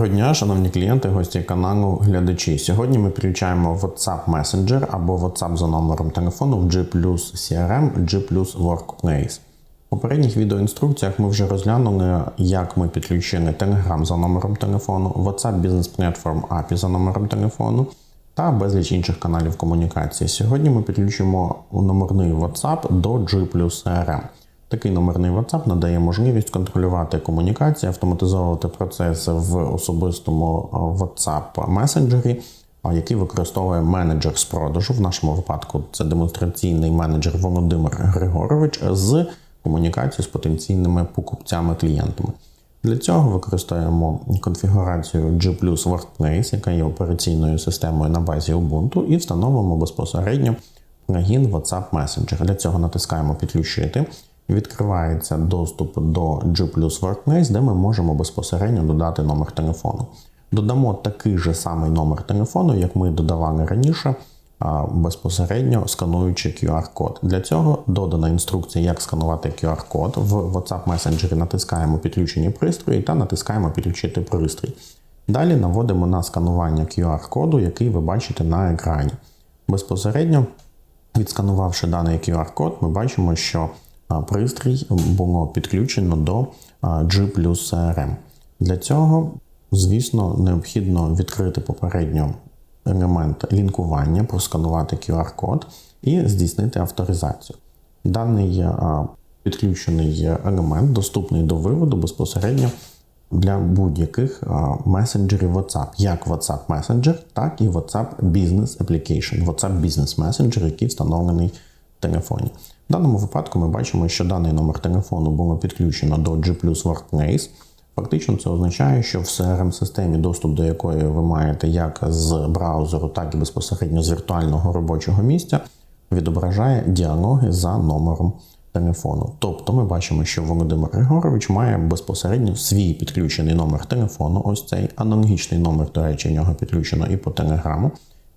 Доброго дня, шановні клієнти, гості каналу, глядачі. Сьогодні ми включаємо WhatsApp Messenger або WhatsApp за номером телефону в G CRM, G Workplace. У попередніх відеоінструкціях ми вже розглянули, як ми підключили Telegram за номером телефону, WhatsApp Business Platform API за номером телефону та безліч інших каналів комунікації. Сьогодні ми підключимо номерний WhatsApp до G CRM. Такий номерний WhatsApp надає можливість контролювати комунікації, автоматизовувати процеси в особистому WhatsApp месенджері, який використовує менеджер з продажу. В нашому випадку це демонстраційний менеджер Володимир Григорович з комунікацією з потенційними покупцями-клієнтами. Для цього використовуємо конфігурацію G Workplace, яка є операційною системою на базі Ubuntu, і встановимо безпосередньо плагін WhatsApp Messenger. Для цього натискаємо Підключити відкривається доступ до G Workplace, де ми можемо безпосередньо додати номер телефону. Додамо такий же самий номер телефону, як ми додавали раніше, безпосередньо скануючи QR-код. Для цього додана інструкція, як сканувати QR-код. В WhatsApp Messenger натискаємо підключені пристрої та натискаємо підключити пристрій. Далі наводимо на сканування QR-коду, який ви бачите на екрані. Безпосередньо, відсканувавши даний QR-код, ми бачимо, що пристрій було підключено до G CRM. Для цього, звісно, необхідно відкрити попередньо елемент лінкування, просканувати QR-код і здійснити авторизацію. Даний підключений елемент доступний до виводу безпосередньо для будь-яких месенджерів WhatsApp, як WhatsApp Messenger, так і WhatsApp Business Application, WhatsApp Business Messenger, який встановлений телефоні. В даному випадку ми бачимо, що даний номер телефону було підключено до G Workplace. Фактично, це означає, що в crm системі доступ до якої ви маєте як з браузеру, так і безпосередньо з віртуального робочого місця, відображає діалоги за номером телефону. Тобто ми бачимо, що Володимир Григорович має безпосередньо свій підключений номер телефону, ось цей аналогічний номер, до речі, нього підключено і по телеграму.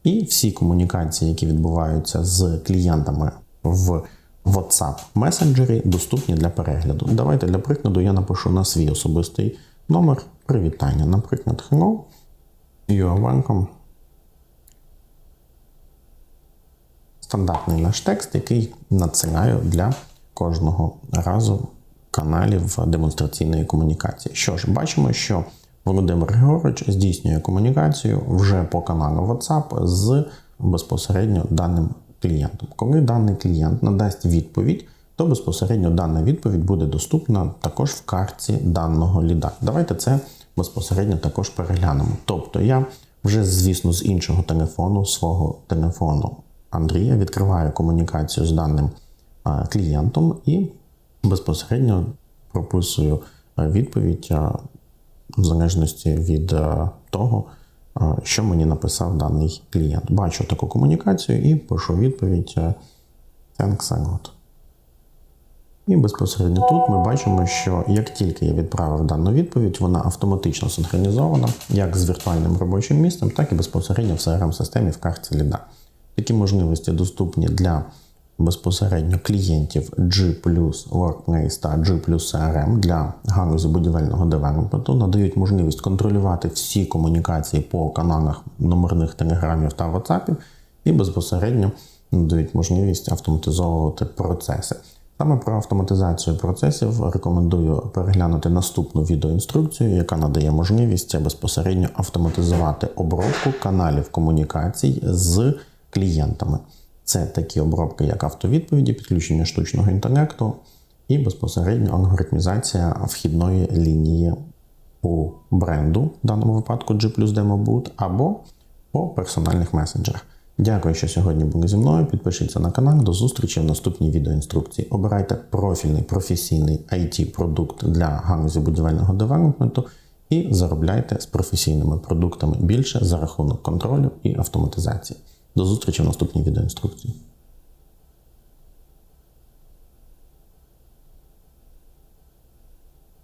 І всі комунікації, які відбуваються з клієнтами в WhatsApp месенджері доступні для перегляду. Давайте для прикладу я напишу на свій особистий номер привітання. Наприклад, Hello, you are welcome. Стандартний наш текст, який надсилаю для кожного разу каналів демонстраційної комунікації. Що ж, бачимо, що Володимир Григорович здійснює комунікацію вже по каналу WhatsApp з безпосередньо даним клієнтом. Коли даний клієнт надасть відповідь, то безпосередньо дана відповідь буде доступна також в картці даного ліда. Давайте це безпосередньо також переглянемо. Тобто я вже, звісно, з іншого телефону, свого телефону Андрія, відкриваю комунікацію з даним клієнтом і безпосередньо прописую відповідь в залежності від того що мені написав даний клієнт. Бачу таку комунікацію і пишу відповідь е, Thanks a lot. І безпосередньо тут ми бачимо, що як тільки я відправив дану відповідь, вона автоматично синхронізована як з віртуальним робочим місцем, так і безпосередньо в crm системі в карті ліда. Такі можливості доступні для безпосередньо клієнтів G Workplace та G CRM для галузі будівельного девелопменту надають можливість контролювати всі комунікації по каналах номерних телеграмів та WhatsApp і безпосередньо надають можливість автоматизовувати процеси. Саме про автоматизацію процесів рекомендую переглянути наступну відеоінструкцію, яка надає можливість безпосередньо автоматизувати обробку каналів комунікацій з клієнтами. Це такі обробки, як автовідповіді, підключення штучного інтелекту і безпосередньо алгоритмізація вхідної лінії у бренду, в даному випадку G Demo Boot, або по персональних месенджерах. Дякую, що сьогодні були зі мною. Підпишіться на канал. До зустрічі в наступній відеоінструкції. Обирайте профільний професійний IT-продукт для галузі будівельного девелопменту і заробляйте з професійними продуктами більше за рахунок контролю і автоматизації. До зустрічі в наступній відеоінструкції.